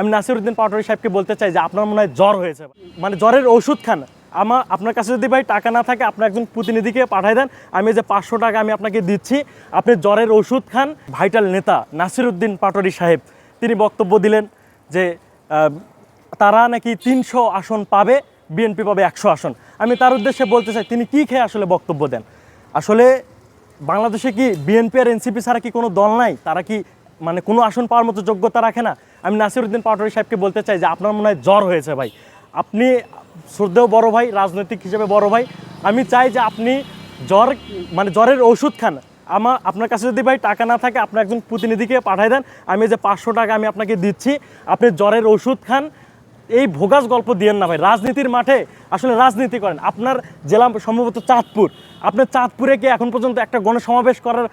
আমি নাসিরুদ্দিন পাটোয়ারি সাহেবকে বলতে চাই যে আপনার মনে হয় জ্বর হয়েছে। মানে জ্বরের ওষুধ খান। আমার আপনার কাছে যদি ভাই টাকা না থাকে আপনার একজন প্রতিনিধিকে পাঠাই দেন। আমি যে পাঁচশো টাকা আমি আপনাকে দিচ্ছি, আপনি জ্বরের ওষুধ খান। ভাইটাল নেতা নাসিরুদ্দিন পাটোয়ারি সাহেব, তিনি বক্তব্য দিলেন যে তারা নাকি তিনশো আসন পাবে বিএনপি পাবে একশো আসন। আমি তার উদ্দেশ্যে বলতে চাই, তিনি কি খেয়ে আসলে বক্তব্য দেন? আসলে বাংলাদেশে কি বিএনপি আর এনসিপি ছাড়া কি কোনো দল নাই? তারা কি মানে কোনো আসন পাওয়ার মতো যোগ্যতা রাখে না। আমি নাসিরুদ্দিন পাটোয়ারি সাহেবকে বলতে চাই যে আপনার মনে হয় জ্বর হয়েছে ভাই। আপনি শ্রদ্ধেয় বড় ভাই, রাজনৈতিক হিসেবে বড় ভাই। আমি চাই যে আপনি জ্বর মানে জ্বরের ওষুধ খান। আমার আপনার কাছে যদি ভাই টাকা না থাকে আপনার একজন প্রতিনিধিকে পাঠাই দেন। আমি যে পাঁচশো টাকা আমি আপনাকে দিচ্ছি, আপনি জ্বরের ওষুধ খান। এই ভোগাস গল্প দিয়েন না ভাই। রাজনীতির মাঠে আসলে রাজনীতি করেন। আপনার জেলা সম্ভবত চাঁদপুর। আপনার চাঁদপুরে কি এখন পর্যন্ত একটা গণসমাবেশ করার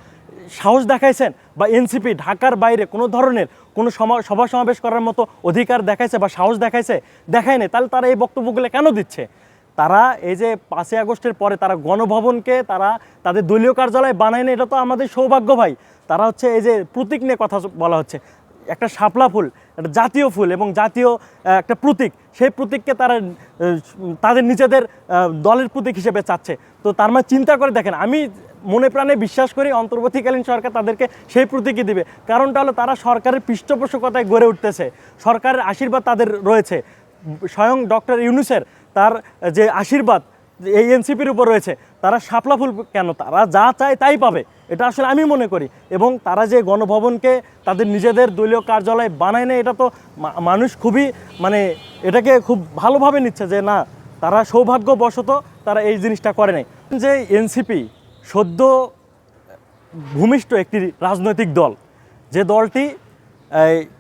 সাহস দেখাইছেন বা এনসিপি ঢাকার বাইরে কোনো ধরনের কোনো সভা সমাবেশ করার মতো অধিকার দেখাইছে বা সাহস দেখাইছে দেখায় নেই তাহলে তারা এই বক্তব্যগুলো কেন দিচ্ছে? তারা এই যে পাঁচই আগস্টের পরে তারা গণভবনকে তারা তাদের দলীয় কার্যালয় বানায় বানায়নি, এটা তো আমাদের সৌভাগ্য ভাই। তারা হচ্ছে এই যে প্রতীক নিয়ে কথা বলা হচ্ছে। একটা শাপলা ফুল, একটা জাতীয় ফুল এবং জাতীয় একটা প্রতীক। সেই প্রতীককে তারা তাদের নিজেদের দলের প্রতীক হিসেবে চাচ্ছে। তো তার মানে চিন্তা করে দেখেন, আমি মনে প্রাণে বিশ্বাস করি অন্তর্বর্তীকালীন সরকার তাদেরকে সেই প্রতীকই দিবে। কারণটা হলো তারা সরকারের পৃষ্ঠপোষকতায় গড়ে উঠতেছে। সরকারের আশীর্বাদ তাদের রয়েছে। স্বয়ং ডক্টর ইউনুসের তার, যে আশীর্বাদ এই এনসিপির উপর রয়েছে, তারা শাপলা ফুল কেন, তারা যা চায় তাই পাবে। এটা আসলে আমি মনে করি। এবং তারা যে গণভবনকে তাদের নিজেদের দলীয় কার্যালয় বানায় নেয়, এটা তো মানুষ খুবই মানে এটাকে খুব ভালোভাবে নিচ্ছে যে না, তারা সৌভাগ্যবশত তারা এই জিনিসটা করে নাই। যে এনসিপি সদ্য ভূমিষ্ঠ একটি রাজনৈতিক দল, যে দলটি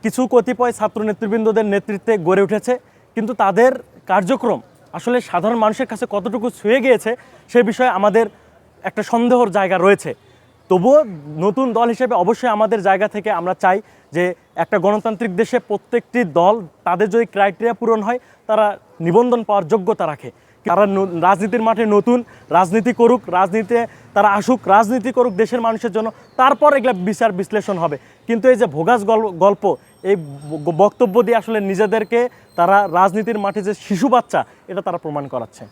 কিছু কতিপয় ছাত্র নেতৃবৃন্দদের নেতৃত্বে গড়ে উঠেছে, কিন্তু তাদের কার্যক্রম আসলে সাধারণ মানুষের কাছে কতটুকু ছুঁয়ে গিয়েছে, সে বিষয়ে আমাদের একটা সন্দেহর জায়গা রয়েছে। তবুও নতুন দল হিসেবে অবশ্যই আমাদের জায়গা থেকে আমরা চাই যে একটা গণতান্ত্রিক দেশে প্রত্যেকটি দল তাদের যদি ক্রাইটেরিয়া পূরণ হয়, তারা নিবন্ধন পাওয়ার যোগ্যতা রাখে। তারা রাজনীতির মাঠে নতুন, রাজনীতি করুক রাজনীতিতে তারা আসুক, রাজনীতি করুক দেশের মানুষের জন্য, তারপর এগুলো বিচার বিশ্লেষণ হবে। কিন্তু এই যে ভোগাস গল- গল্প, এই বক্তব্য দিয়ে আসলে নিজেদেরকে, তারা রাজনীতির মাঠে যে শিশু বাচ্চা, এটা তারা প্রমাণ করাচ্ছে।